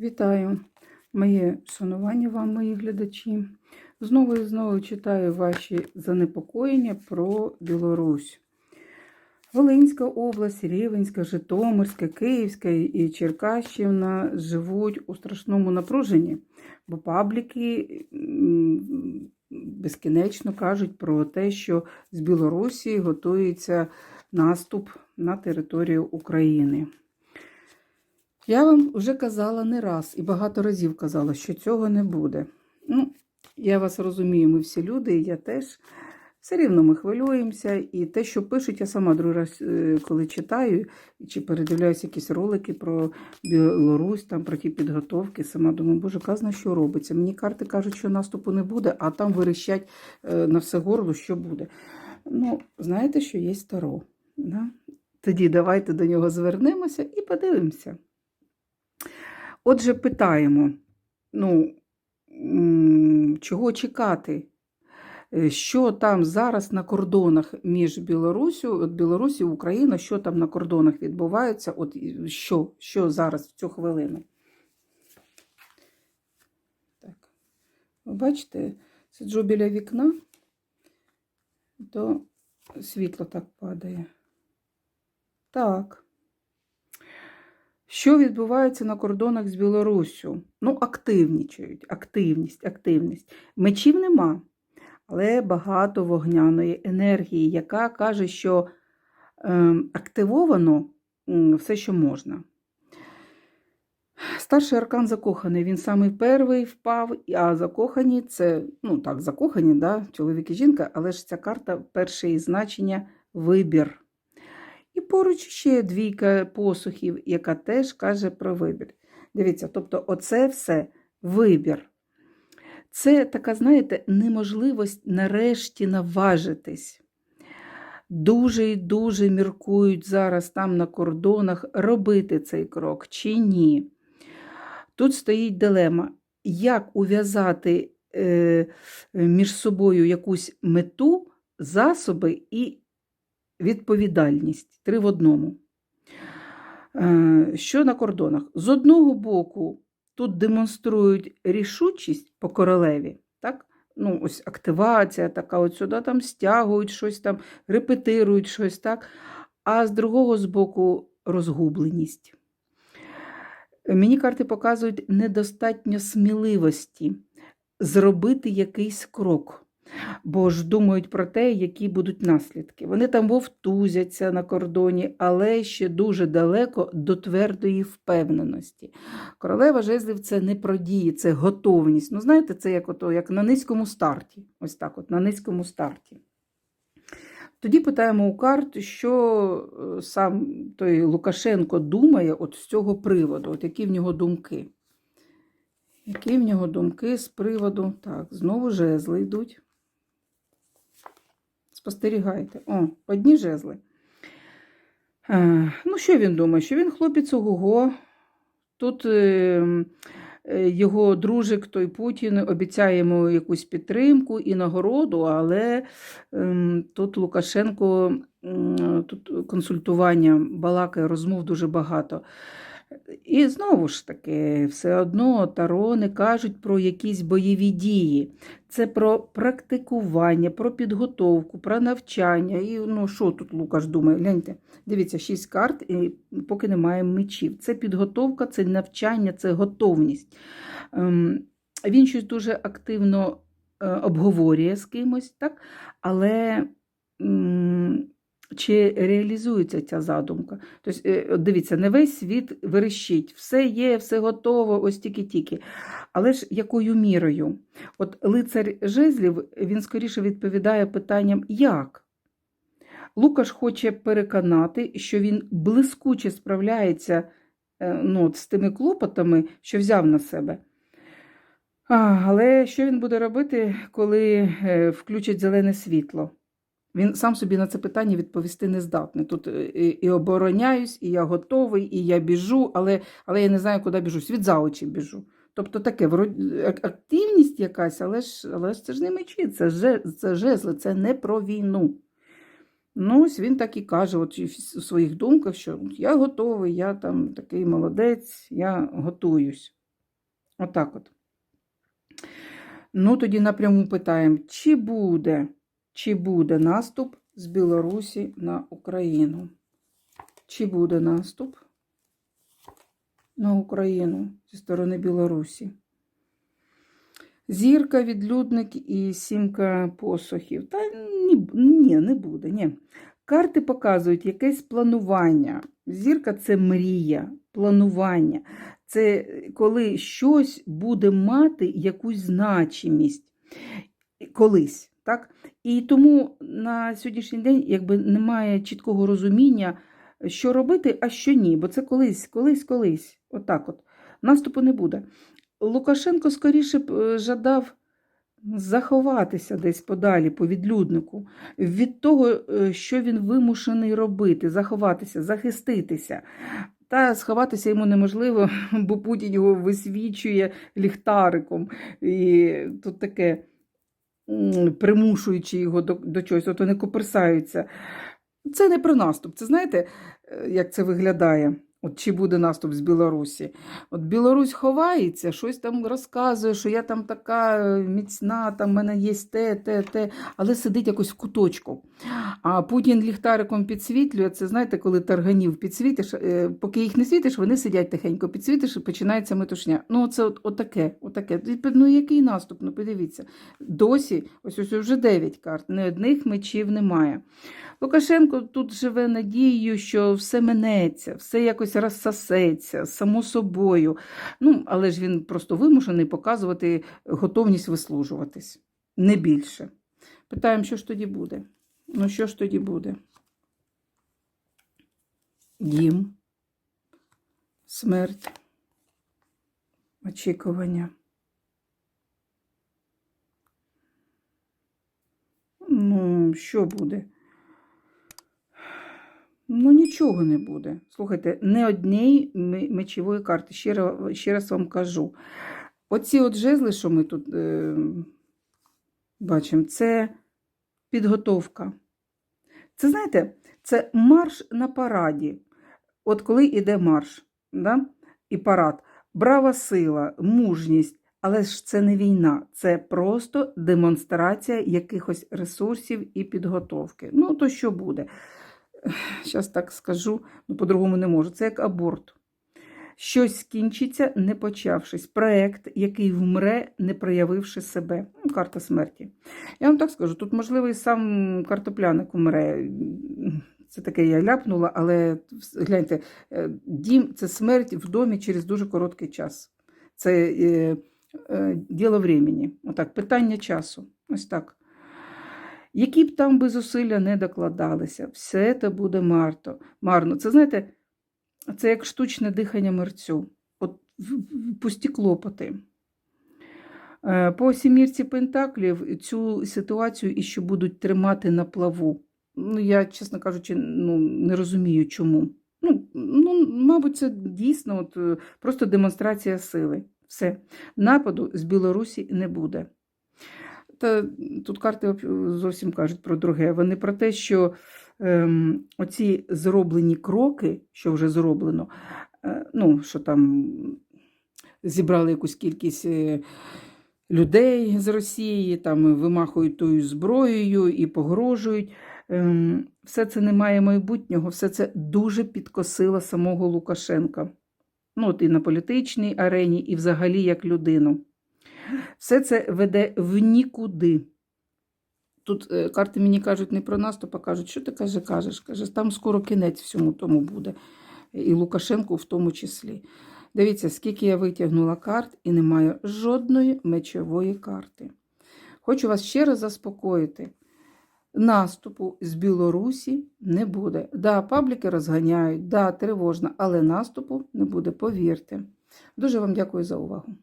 Вітаю, моє шанування вам, мої глядачі. Знову і знову читаю ваші занепокоєння про Білорусь. Волинська область, Рівенська, Житомирська, Київська і Черкащина живуть у страшному напруженні, бо пабліки безкінечно кажуть про те, що з Білорусі готується наступ на територію України. Я вам вже казала не раз і багато разів казала, що цього не буде. Ну, я вас розумію, ми всі люди, і я теж. Все рівно ми хвилюємося, і те, що пишуть, я сама другий раз, е, коли читаю чи передивляюся якісь ролики про Білорусь, там про ті підготовки, сама думаю, боже, казна, що робиться. Мені карти кажуть, що наступу не буде, а там вирішать е, на все горло, що буде. Ну, знаєте, що є Таро. Да? Тоді давайте до нього звернемося і подивимося. Отже, питаємо, ну, чого чекати? Е, Що там зараз на кордонах між Білорусю, от Білорусі Україна, що там на кордонах відбувається? От що, що зараз в цю хвилину? Так. Ви бачите, сиджу біля вікна, то світло так падає. Так. Що відбувається на кордонах з Білоруссю? Ну, активнічають, активність, активність. Мечів нема, але багато вогняної енергії, яка каже, що е, активовано все, що можна. Старший аркан закоханий, він самий перший впав, а закохані це, ну так, закохані, да, чоловік і жінка, але ж ця карта перше її значення вибір. І поруч ще двійка посухів, яка теж каже про вибір. Дивіться, тобто, оце все вибір. Це така, знаєте, неможливість нарешті наважитись. Дуже і дуже міркують зараз там на кордонах робити цей крок чи ні. Тут стоїть дилема, як ув'язати е, між собою якусь мету, засоби і відповідальність. Три в одному. Е, Що на кордонах? З одного боку, тут демонструють рішучість по королеві, так? Ну, ось активація така, от сюди там стягують щось там, репетирують щось так. А з другого з боку розгубленість. Мені карти показують недостатньо сміливості зробити якийсь крок бо ж думають про те, які будуть наслідки. Вони там вовтузяться на кордоні, але ще дуже далеко до твердої впевненості. Королева жезлів це не про дії, це готовність. Ну, знаєте, це як, ото, як на низькому старті. Ось так, от, на низькому старті. Тоді питаємо у карт, що сам той Лукашенко думає от з цього приводу, от які в нього думки. Які в нього думки з приводу? Так, знову жезли йдуть. Спостерігайте. О, одні жезли. Е, ну, що він думає? Що він хлопець ого-го. Тут е, е, його дружик, той Путін, обіцяє йому якусь підтримку і нагороду, але е, тут Лукашенко, е, тут консультування, балакає, розмов дуже багато. І знову ж таки, все одно тарони кажуть про якісь бойові дії. Це про практикування, про підготовку, про навчання. І ну, що тут Лукаш думає? Гляньте, дивіться, шість карт, і поки немає мечів. Це підготовка, це навчання, це готовність. Ем, Він щось дуже активно е, обговорює з кимось, так? але. Чи реалізується ця задумка. Тобто, дивіться, не весь світ верещить, все є, все готово, ось тільки-тільки. Але ж якою мірою? От лицар жезлів, він скоріше відповідає питанням як? Лукаш хоче переконати, що він блискуче справляється е, ну, з тими клопотами, що взяв на себе. Але що він буде робити, коли е, включать зелене світло? Він сам собі на це питання відповісти не здатний. Тут е, і, і обороняюсь, і я готовий, і я біжу, але але я не знаю, куди біжу. Світ за очі біжу. Тобто таке активність якась, але ж але ж це ж не мечі, це же, це жезли, це не про війну. Ну, ось він так і каже от у своїх думках, що я готовий, я там такий молодець, я готуюсь. Отак от. Ну, тоді напряму питаємо, чи буде, чи буде наступ з Білорусі на Україну? Чи буде наступ на Україну зі сторони Білорусі? Зірка, відлюдник і сімка посохів. Та ні, ні, не буде. Ні. Карти показують якесь планування. Зірка це мрія, планування. Це коли щось буде мати якусь значимість колись. Так? І тому на сьогоднішній день якби немає чіткого розуміння, що робити, а що ні. Бо це колись, колись, колись. Отак от. Наступу не буде. Лукашенко скоріше б е, жадав заховатися десь подалі по відлюднику від того, е, що він вимушений робити, заховатися, захиститися. Та сховатися йому неможливо, бо Путін його висвічує ліхтариком. І тут таке примушуючи його до, до чогось, от вони коперсаються. Це не про наступ. Це знаєте, е, як це виглядає? От чи буде наступ з Білорусі? От Білорусь ховається, щось там розказує, що я там така е, міцна, там в мене є те, те, те, але сидить якось в куточку. А Путін ліхтариком підсвітлює. Це знаєте, коли тарганів підсвітиш, е, поки їх не світиш, вони сидять тихенько, підсвітиш і починається метушня. Ну, це от, отаке, отаке. Ну, який наступ? Ну, подивіться. Досі, ось ось вже 9 карт, ні одних мечів немає. Лукашенко тут живе надією, що все минеться, все якось розсосеться, само собою. Ну, але ж він просто вимушений показувати готовність вислужуватись. Не більше. Питаємо, що ж тоді буде? Ну, що ж тоді буде? Дім, смерть, очікування. Ну, що буде? Ну, нічого не буде. Слухайте, не однієї мечової карти, ще раз, ще раз вам кажу. Оці от жезли, що ми тут е, бачимо, це підготовка. Це, знаєте, це марш на параді. От коли йде марш да? і парад, брава сила, мужність, але ж це не війна, це просто демонстрація якихось ресурсів і підготовки. Ну, то що буде? Зараз так скажу, ну по-другому не можу. Це як аборт. Щось скінчиться, не почавшись. Проект, який вмре, не проявивши себе. Ну, Карта смерті. Я вам так скажу, тут, можливо, і сам картопляник умре. Це таке я ляпнула, але гляньте, е, дім це смерть в домі через дуже короткий час. Це е, е, діло времени. Отак, питання часу. Ось так. Які б там би зусилля не докладалися, все це буде марто, марно. Це, знаєте, це як штучне дихання мерцю. От пусті клопоти. Е, по сімірці Пентаклів цю ситуацію іще будуть тримати на плаву. Ну, Я, чесно кажучи, ну, не розумію, чому. Ну, ну, Мабуть, це дійсно от, е, просто демонстрація сили. Все. Нападу з Білорусі не буде. Та тут карти зовсім кажуть про друге. Вони про те, що ем, оці зроблені кроки, що вже зроблено, е, ну, що там зібрали якусь кількість е, людей з Росії, там вимахують тою зброєю і погрожують. Ем, все це не має майбутнього, все це дуже підкосило самого Лукашенка. Ну, от І на політичній арені, і взагалі як людину. Все це веде в нікуди. Тут е, карти мені кажуть не про наступ, а кажуть, що ти каже, кажеш? Каже, там скоро кінець всьому тому буде. І Лукашенку в тому числі. Дивіться, скільки я витягнула карт і немає жодної мечової карти. Хочу вас ще раз заспокоїти. Наступу з Білорусі не буде. Да, пабліки розганяють, да, тривожно, але наступу не буде, повірте. Дуже вам дякую за увагу.